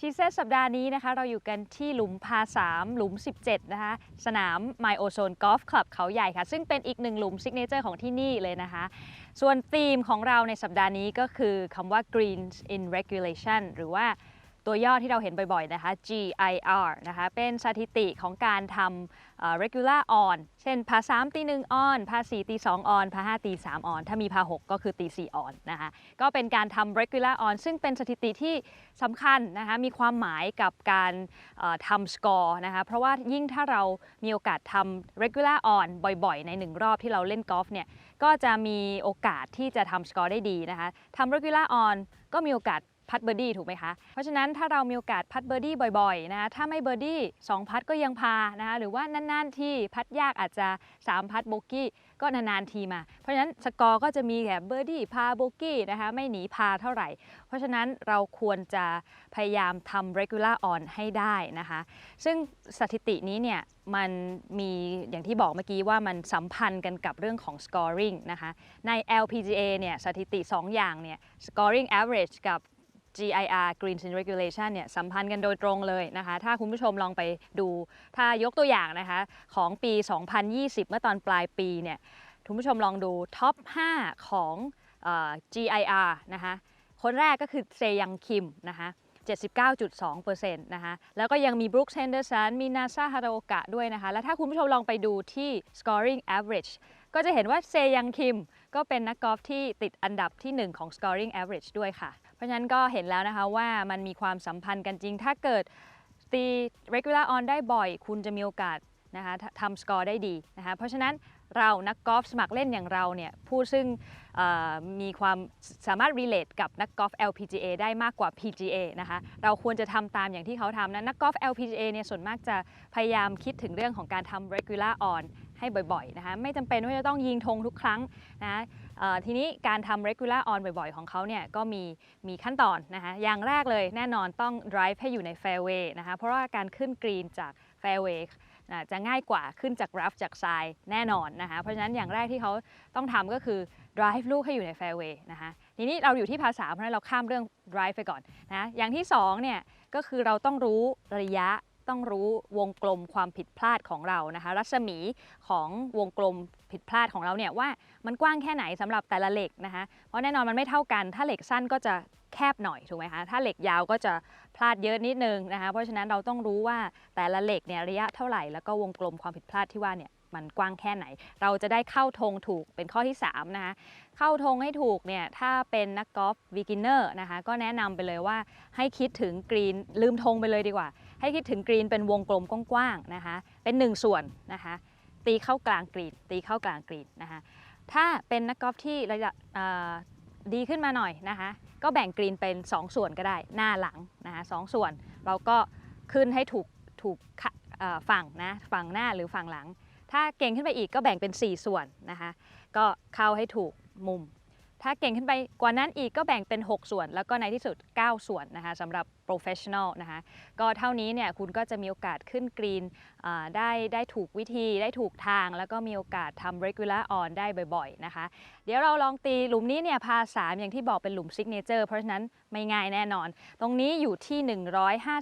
ชีเซสัปดาห์นี้นะคะ เราอยู่กันที่หลุมพา 3 หลุม 17 นะคะ สนาม My Ozone Golf Club เขาใหญ่ค่ะ ซึ่งเป็นอีกหนึ่งหลุมซิกเนเจอร์ของที่นี่เลยนะคะ ส่วนธีมของเราในสัปดาห์นี้ก็คือคำว่า Greens in Regulation หรือว่า ตัวย่อที่เราเห็นบ่อยๆนะคะ GIR นะคะ เป็นสถิติของการทำ regular on เช่นพา3ตี1 on พา4ตี2 on พา5ตี3 on ถ้ามีพา 6 ก็คือตี4 on นะคะ ก็เป็นการทำ regular on ซึ่งเป็นสถิติที่สำคัญนะคะ มีความหมายกับการทำสกอร์นะคะ เพราะว่ายิ่งถ้าเรามีโอกาสทำ regular on บ่อยๆ ในหนึ่งรอบที่เราเล่นกอล์ฟเนี่ย ก็จะมีโอกาสที่จะทำสกอร์ได้ดีนะคะทำ regular on ก็มีโอกาส พัดเบอร์ดี้ถูกไหมคะ เพราะฉะนั้นถ้าเรามีโอกาสพัดเบอร์ดี้บ่อยๆนะคะถ้าไม่เบอร์ดี้2พัดก็ยังพานะคะหรือว่านานๆที่พัดยากอาจจะ 3 พัดโบกี้ก็นานๆทีมา เพราะฉะนั้นสกอร์ก็จะมีแค่เบอร์ดี้พาโบกี้นะคะไม่หนีพาเท่าไหร่ เพราะฉะนั้นเราควรจะพยายามทำ regular on ให้ได้นะคะ ซึ่งสถิตินี้เนี่ยมันมีอย่างที่บอกเมื่อกี้ว่ามันสัมพันธ์กันกับเรื่องของ scoring นะคะ ใน LPGA เนี่ยสถิติ 2 อย่างเนี่ย scoring average กับ GIR Greens in Regulation เนี่ยสัมพันธ์กันโดยตรงเลยนะคะ ถ้าคุณผู้ชมลองไปดู ถ้ายกตัวอย่างนะคะของปี 2020 เมื่อตอนปลายปีเนี่ยคุณผู้ชมลองดูท็อป 5 ของออ GIR นะคะคนแรกก็คือเซยังคิมนะคะ79.2%นะคะแล้วก็ยังมีบรูคเฮนเดอร์สันมีนาซาฮาราโอกะด้วยนะคะ แล้วถ้าคุณผู้ชมลองไปดูที่ scoring average ก็จะเห็นว่าเซยังคิมก็เป็นนักกอล์ฟที่ติดอันดับที่ 1 ของ scoring average ด้วยค่ะ เพราะฉะนั้นก็เห็นแล้วนะคะว่ามันมีความสัมพันธ์กันจริง ถ้าเกิดตี regular on ได้บ่อย คุณจะมีโอกาสนะคะทำสกอร์ได้ดีนะคะเพราะฉะนั้นเรานักกอล์ฟสมัครเล่นอย่างเราเนี่ยผู้ซึ่งมีความสามารถ relate กับนักกอล์ฟ LPGA ได้มากกว่า PGA นะคะเราควรจะทำตามอย่างที่เขาทำนะนักกอล์ฟ LPGA เนี่ยส่วนมากจะพยายามคิดถึงเรื่องของการทำ regular on ให้บ่อยๆนะคะไม่จำเป็นว่าจะต้องยิงธงทุกครั้งนะเอ่อทีนี้การทำ regular on บ่อยๆ ของเขาเนี่ยก็มีมีขั้นตอนนะคะอย่างแรกเลยแน่นอนต้อง drive ให้อยู่ใน fairway นะคะเพราะว่าการขึ้นกรีนจาก fairway นะจะง่ายกว่าขึ้นจากรัฟจากทรายแน่นอนนะคะเพราะฉะนั้นอย่างแรกที่เขาต้องทำก็คือ drive ลูกให้อยู่ใน fairway นะคะทีนี้เราอยู่ที่ภาษาเพราะฉะนั้นเราข้ามเรื่อง drive ไปก่อนนะอย่างที่สองเนี่ยก็คือเราต้องรู้ระยะ ต้องรู้วงกลมความผิดพลาดของเรานะคะ รัศมีของวงกลมผิดพลาดของเราเนี่ยว่ามันกว้างแค่ไหนสำหรับแต่ละเหล็กนะคะ เพราะแน่นอนมันไม่เท่ากัน ถ้าเหล็กสั้นก็จะแคบหน่อยถูกไหมคะถ้าเหล็กยาวก็จะพลาดเยอะนิดนึงนะคะ เพราะฉะนั้นเราต้องรู้ว่าแต่ละเหล็กเนี่ยระยะเท่าไหร่แล้วก็วงกลมความผิดพลาดที่ว่าเนี่ย มันกว้างแค่ไหน เราจะได้เข้าธงถูกเป็นข้อที่3นะคะเข้าธงให้ถูกเนี่ยถ้าเป็นนักกอล์ฟ beginner นะคะก็แนะนำไปเลยว่าให้คิดถึงกรีนลืมธงไปเลยดีกว่า ให้คิดถึงกรีนเป็นวงกลมกว้างๆนะคะเป็น 1 ส่วนนะคะตีเข้ากลางกรีนตีเข้ากลางกรีนนะคะถ้าเป็นนักกอล์ฟที่ระยะดีขึ้นมาหน่อยนะคะก็แบ่งกรีนเป็น 2 ส่วนก็ได้หน้าหลังนะคะสองส่วนเราก็ขึ้นให้ถูกถูกฝั่งนะฝั่งหน้าหรือฝั่งหลัง ถ้าเก่งขึ้นไปอีกก็แบ่งเป็น 4 ส่วนนะคะ ก็เข้าให้ถูกมุม ถ้าเก่งขึ้นไปกว่านั้นอีกก็แบ่งเป็น 6 ส่วน แล้วก็ในที่สุด 9 ส่วนนะคะสำหรับ professional นะคะก็เท่านี้เนี่ยคุณก็จะมีโอกาสขึ้นกรีนได้ได้ถูกวิธีได้ถูกทาง แล้วก็มีโอกาสทำ regular on ได้บ่อยๆนะคะ เดี๋ยวเราลองตีหลุมนี้เนี่ยพา 3 อย่างที่บอกเป็นหลุม signature เพราะฉะนั้นไม่ง่ายแน่นอน ตรงนี้อยู่ที่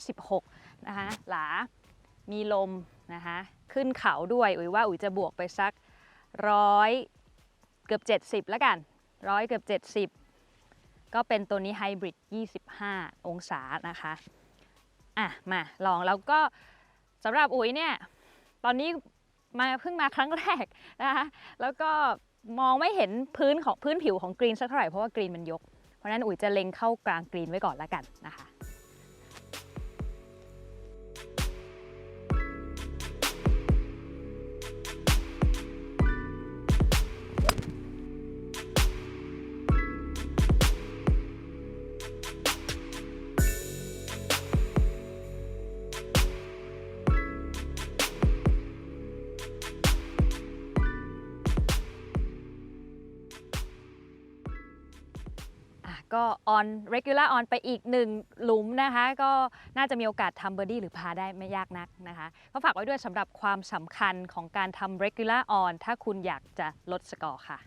156 นะคะหลา มีลมนะคะ ขึ้นเขาด้วยอุ๋ยว่าอุ๋ยจะบวกไปสักร้อยเกือบ 70แล้วกันร้อยเกือบ 70 ก็เป็นตัวนี้ไฮบริด 25 องศานะคะ อะ มาลองแล้วก็สำหรับอุ๋ยเนี่ย ตอนนี้มาเพิ่งมาครั้งแรกนะคะแล้วก็มองไม่เห็นพื้นของพื้นผิวของกรีนสักเท่าไหร่เพราะว่ากรีนมันยก เพราะนั้นอุ๋ยจะเล็งเข้ากลางกรีนไว้ก่อนแล้วกันนะคะ อะก็ on regular on ไปอีกหนึ่งหลุมนะคะ ก็น่าจะมีโอกาสทำเบอร์ดี้หรือพาได้ไม่ยากนักนะคะก็ฝากไว้ด้วยสำหรับความสำคัญของการทำ regular on ถ้าคุณอยากจะลดสกอร์ค่ะ